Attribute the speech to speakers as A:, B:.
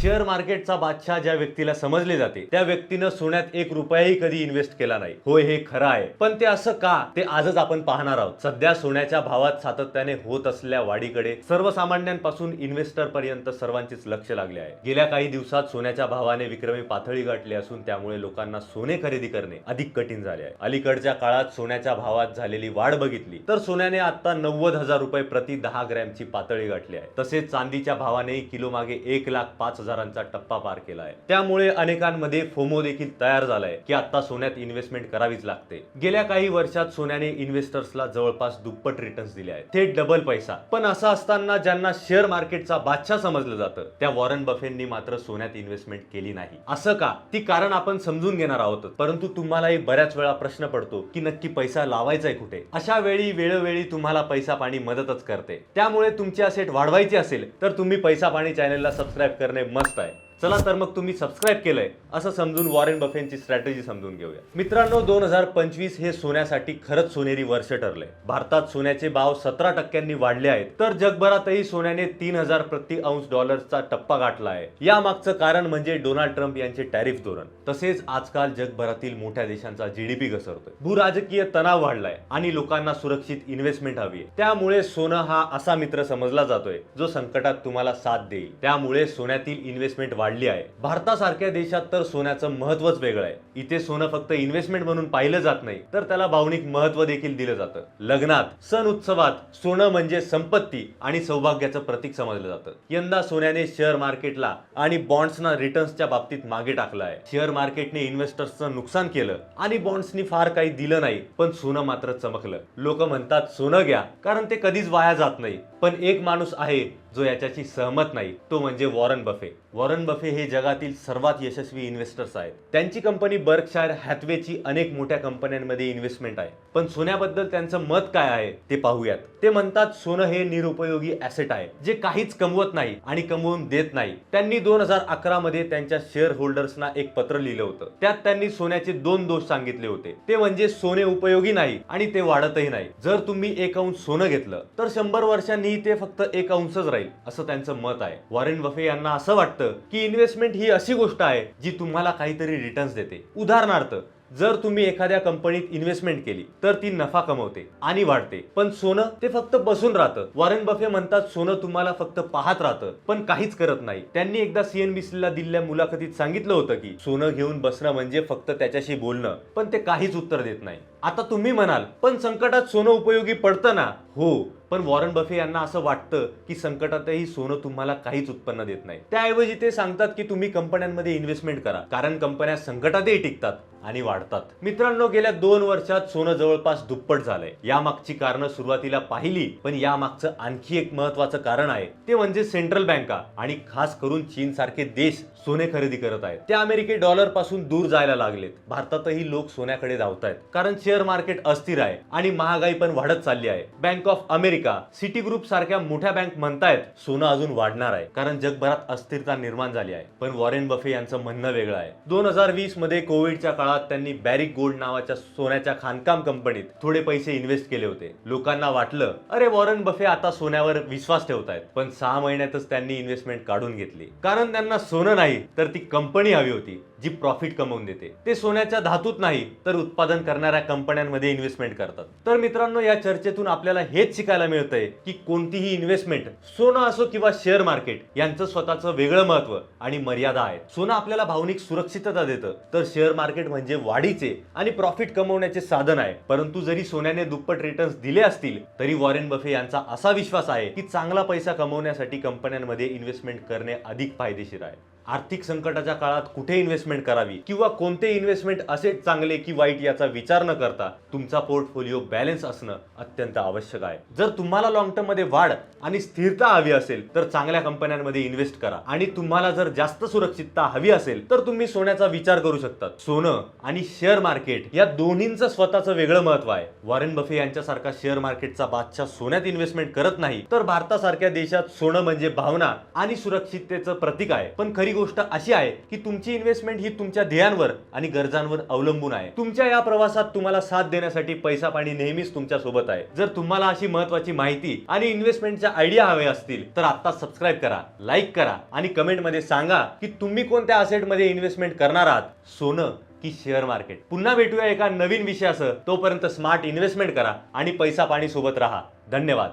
A: Share मार्केटचा बादशाह ज्या व्यक्तीला समजले जाते त्या व्यक्तीनं सोन्यात एक रुपयाही कधी इन्व्हेस्ट केला नाही. होय हे खरं आहे. पण ते असं का? ते आजच आपण पाहणार आहोत. सध्या सोन्याच्या भावात सातत्याने होत असलेल्या वाढीकडे सर्वसामान्यांपासून इन्व्हेस्टर पर्यंत सर्वांचेच लक्ष लागले आहे. गेल्या काही दिवसात सोन्याच्या भावाने विक्रमी पातळी गाठली असून त्यामुळे लोकांना सोने खरेदी करणे अधिक कठीण झाले आहे. अलीकडच्या काळात सोन्याच्या भावात झालेली वाढ बघितली तर सोन्याने आता नव्वद हजार रुपये प्रति दहा ग्रॅमची पातळी गाठली आहे. तसेच चांदीच्या भावाने किलो मागे एक लाख पाच हजारांचा टप्पा पार केला आहे त्यामुळे अनेकांमध्ये फोमो देखील तयार झालाय की आता सोन्यात इन्व्हेस्टमेंट करावीच लागते. गेल्या काही वर्षात सोन्याने इन्व्हेस्टर्सला जवळपास दुप्पट रिटर्न्स दिले आहेत. थेट डबल पैसा. पण असं असताना ज्यांना शेअर मार्केटचा बादशाह समजलं जातं त्या वॉरन बफेंनी मात्र सोन्यात इन्व्हेस्टमेंट केली नाही. असं का? ती कारण आपण समजून घेणार आहोत. परंतु तुम्हालाही बऱ्याच वेळा प्रश्न पडतो की नक्की पैसा लावायचा आहे कुठे? अशा वेळी वेळोवेळी तुम्हाला पैसा पाणी मदतच करते. त्यामुळे तुमची असेट वाढवायची असेल तर तुम्ही पैसा पाणी चॅनलला सबस्क्राईब करणे मस्त आहे चला तर मग तुम्ही सबस्क्राईब केलंय. असं समजून वॉरेन बफेनची स्ट्रॅटेजी समजून घेऊया. मित्रांनो दोन हजार पंचवीस हे सोन्यासाठी खरंच सोनेरी वर्ष ठरले भारतात सोन्याचे भाव सतरा टक्क्यांनी वाढले आहेत. तर जगभरातही सोन्याने तीन हजार प्रति अंश डॉलर्सचा टप्पा गाठला आहे. या मागचं कारण म्हणजे डोनाल्ड ट्रम्प यांचे टॅरिफ धोरण. तसेच आजकाल जगभरातील मोठ्या देशांचा जीडीपी घसरतोय. भूराजकीय तणाव वाढलाय आणि लोकांना सुरक्षित इन्व्हेस्टमेंट हवी आहे. त्यामुळे सोनं हा असा मित्र समजला जातोय जो संकटात तुम्हाला साथ देईल. त्यामुळे सोन्यातील इन्व्हेस्टमेंट वाढली आहे. भारतासारख्या देशात तर सोन्याचं महत्वच वेगळं आहे. इथे सोनं फक्त इन्व्हेस्टमेंट म्हणून पाहिलं जात नाही तर त्याला भावनिक महत्त्व देखील दिलं जातं. लग्नात सण उत्सवात सोनं म्हणजे संपत्ती आणि सौभाग्याचं प्रतीक समजलं जातं. यंदा सोन्याने शेअर मार्केटला आणि बॉन्ड्सना रिटर्न्सच्या बाबतीत मागे टाकलं आहे. शेअर मार्केटने इन्व्हेस्टर्सचं नुकसान केलं आणि बॉन्ड्सनी फार काही दिलं नाही पण सोनं मात्र चमकलं. लोक म्हणतात सोनं घ्या कारण ते कधीच वाया जात नाही. पण एक माणूस आहे जो याच्याशी सहमत नाही तो म्हणजे वॉरन बफे. वॉरन बफे हे जगातील सर्वात यशस्वी इन्व्हेस्टर्स आहेत. त्यांची कंपनी बर्कशायर हॅथवेची अनेक मोठ्या कंपन्यांमध्ये इन्व्हेस्टमेंट आहे. पण सोन्याबद्दल त्यांचं मत काय आहे ते पाहूयात. ते म्हणतात सोनं हे निरुपयोगी ऍसेट आहे जे काहीच कमवत नाही आणि कमवून देत नाही. त्यांनी दोन हजार अकरा मध्ये त्यांच्या शेअर होल्डर्सना एक पत्र लिहिलं होतं. त्यात त्यांनी सोन्याचे दोन दोष सांगितले होते. ते म्हणजे सोने उपयोगी नाही आणि ते वाढतही नाही. जर तुम्ही एक अंश सोनं घेतलं तर शंभर वर्षांनी ते फक्त एक अंशच राहील. असं त्यांचं मत आहे. वॉरेन बफे यांना असं वाटतं की इन्व्हेस्टमेंट ही अशी गोष्ट आहे जी तुम्हाला काहीतरी रिटर्न्स देते. उदाहरणार्थ जर तुम्ही एखाद्या कंपनीत इन्व्हेस्टमेंट केली तर ती नफा कमवते आणि वाढते. पण सोनं ते फक्त बसून राहतं. वॉरेन बफे म्हणतात सोनं तुम्हाला फक्त पाहत राहतं पण काहीच करत नाही. त्यांनी एकदा सीएनबीसी ला दिलेल्या मुलाखतीत सांगितलं होतं की सोनं घेऊन बसणं म्हणजे फक्त त्याच्याशी बोलणं पण ते काहीच उत्तर देत नाही. आता तुम्ही म्हणाल पण संकटात सोनं उपयोगी पडतं ना? हो पण वॉरन बफे यांना असं वाटतं की संकटातही सोनं तुम्हाला काहीच उत्पन्न देत नाही. त्याऐवजी ते सांगतात की तुम्ही कंपन्यांमध्ये इन्व्हेस्टमेंट करा. कारण कंपन्या संकटातही टिकतात. आणि वाढतात. मित्रांनो गेल्या दोन वर्षात सोनं जवळपास दुप्पट झालंय. यामागची कारणं सुरुवातीला पाहिली पण यामागचं आणखी एक महत्वाचं कारण आहे. ते म्हणजे सेंट्रल बँका आणि खास करून चीन सारखे देश सोने खरेदी करत आहेत. ते अमेरिके डॉलरपासून दूर जायला लागलेत. भारतातही लोक सोन्याकडे धावत आहेत कारण शेअर मार्केट अस्थिर आहे आणि महागाई पण वाढत चालली आहे. Bank of America Citigroup सारख्या मोठ्या बँक म्हणतायत सोनं अजून वाढणार आहे. कारण जगभरात अस्थिरता निर्माण झाली आहे. पण वॉरेन बफे यांचं म्हणणं वेगळं आहे. दोन हजार वीसमध्ये कोविडच्या काळात त्यांनी बॅरिक गोल्ड नावाच्या सोन्याच्या खाणकाम कंपनीत थोडे पैसे इन्व्हेस्ट केले होते. लोकांना वाटलं अरे वॉरन बफे आता सोन्यावर विश्वास ठेवतायत. पण सहा महिन्यातच त्यांनी इन्व्हेस्टमेंट काढून घेतली. कारण त्यांना सोनं नाही तर ती कंपनी हवी होती जी प्रॉफिट कमवून देते. ते सोन्याच्या धातूत नाही तर उत्पादन करणाऱ्या कंपन्यांमध्ये इन्व्हेस्टमेंट करतात. तर मित्रांनो या चर्चेतून आपल्याला हेच शिकायला मिळतंय की कोणतीही इन्व्हेस्टमेंट सोनं असो किंवा शेअर मार्केट यांचं स्वतःचं वेगळं महत्त्व आणि मर्यादा आहे सोनं आपल्याला भावनिक सुरक्षितता देतं. तर शेअर मार्केट म्हणजे म्हणजे वाढीचे आणि प्रॉफिट कमवण्याचे साधन आहे. परंतु जरी सोन्याने दुप्पट रिटर्न्स दिले असतील तरी वॉरेन बफे यांचा असा विश्वास आहे की चांगला पैसा कमवण्यासाठी कंपन्यांमध्ये इन्व्हेस्टमेंट करणे अधिक फायदेशीर आहे. आर्थिक संकटाच्या काळात कुठे इन्व्हेस्टमेंट करावी? किंवा कोणते इन्व्हेस्टमेंट असे चांगले की वाईट याचा विचार न करता तुमचा पोर्टफोलिओ बॅलन्स असणं अत्यंत आवश्यक आहे. जर तुम्हाला लॉंग टर्ममध्ये वाढ आणि स्थिरता हवी असेल तर चांगल्या कंपन्यांमध्ये इन्व्हेस्ट करा. आणि तुम्हाला जर जास्त सुरक्षितता हवी असेल तर तुम्ही सोन्याचा विचार करू शकता सोनं आणि शेअर मार्केट या दोन्हींचं स्वतःचं वेगळं महत्त्व आहे. वॉरेन बफे यांच्यासारखा शेअर मार्केटचा बादशाह सोन्यात इन्व्हेस्टमेंट करत नाही तर भारतासारख्या देशात सोनं म्हणजे भावना आणि सुरक्षिततेचं प्रतीक आहे. पण खरी गोष्ट अशी आहे की तुमची इन्व्हेस्टमेंट ही तुमच्या ध्येयांवर आणि गरजांवर अवलंबून आहे. तुमच्या या प्रवासात तुम्हाला साथ देण्यासाठी पैसा पाणी नेहमीच तुमच्यासोबत आहे. जर तुम्हाला अशी महत्वाची माहिती आणि इन्व्हेस्टमेंटच्या आयडिया हवे असतील तर आता सबस्क्राईब करा लाईक करा आणि कमेंटमध्ये सांगा की तुम्ही कोणत्या असेटमध्ये इन्व्हेस्टमेंट करणार आहात. सोनं की शेअर मार्केट पुन्हा भेटूया एका नवीन विषयासह. तोपर्यंत स्मार्ट इन्व्हेस्टमेंट करा आणि पैसा पाणी सोबत राहा. धन्यवाद.